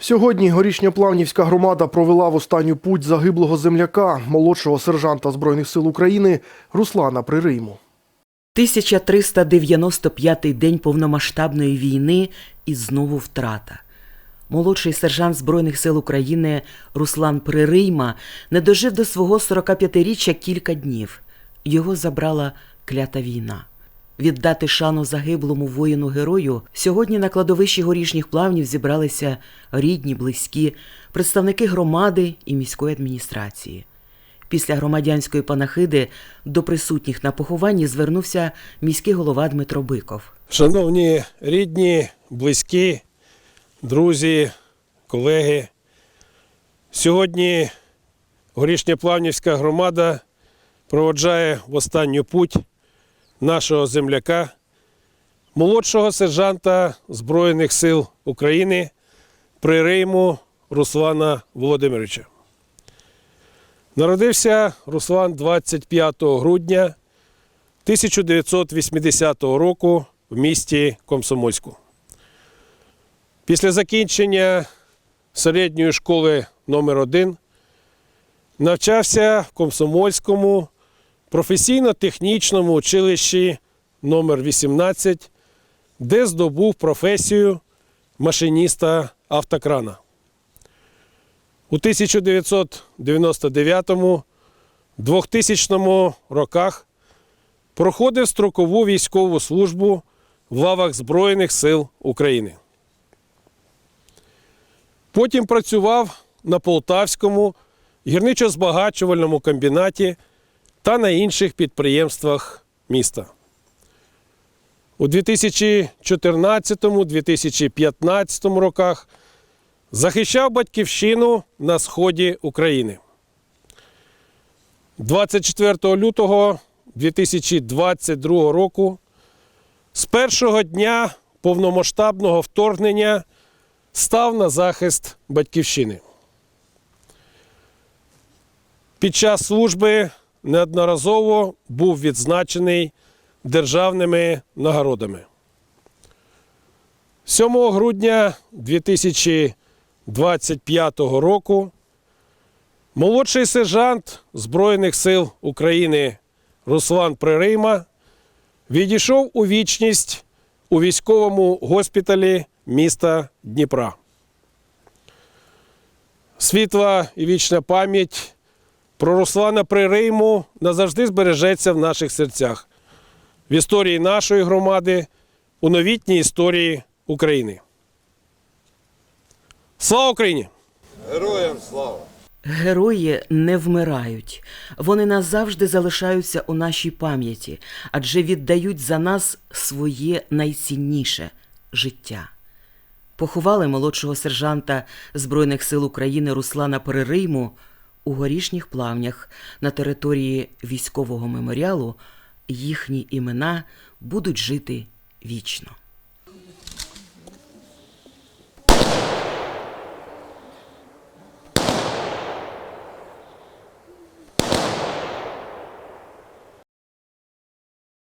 Сьогодні горішньоплавнівська громада провела в останню путь загиблого земляка, молодшого сержанта Збройних сил України Руслана Пририйму. 1395-й день повномасштабної війни і знову втрата. Молодший сержант Збройних сил України Руслан Пририйма не дожив до свого 45-річчя кілька днів. Його забрала клята війна. Віддати шану загиблому воїну-герою сьогодні на кладовищі горішніх плавнів зібралися рідні, близькі, представники громади і міської адміністрації. Після громадянської панахиди до присутніх на похованні звернувся міський голова Дмитро Биков. Шановні рідні, близькі, друзі, колеги, сьогодні Горішньоплавнівська громада проводжає в останню путь нашого земляка, молодшого сержанта Збройних сил України Прирейму Руслана Володимировича. Народився Руслан 25 грудня 1980 року в місті Комсомольську. Після закінчення середньої школи номер 1 навчався в Комсомольському професійно-технічному училищі номер 18 де здобув професію машиніста автокрана. У 1999-2000 роках проходив строкову військову службу в лавах Збройних сил України. Потім працював на Полтавському гірничо-збагачувальному комбінаті та на інших підприємствах міста. У 2014-2015 роках захищав батьківщину на сході України. 24 лютого 2022 року з першого дня повномасштабного вторгнення став на захист батьківщини. Під час служби неодноразово був відзначений державними нагородами. 7 грудня 2025 року молодший сержант Збройних сил України Руслан Пририйма відійшов у вічність у військовому госпіталі міста Дніпра. Світла і вічна пам'ять про Руслана Пририйму назавжди збережеться в наших серцях, в історії нашої громади, у новітній історії України. Слава Україні! Героям слава! Герої не вмирають, вони назавжди залишаються у нашій пам'яті, адже віддають за нас своє найцінніше життя. Поховали молодшого сержанта Збройних сил України Руслана Перерийму у горішніх плавнях на території військового меморіалу. Їхні імена будуть жити вічно.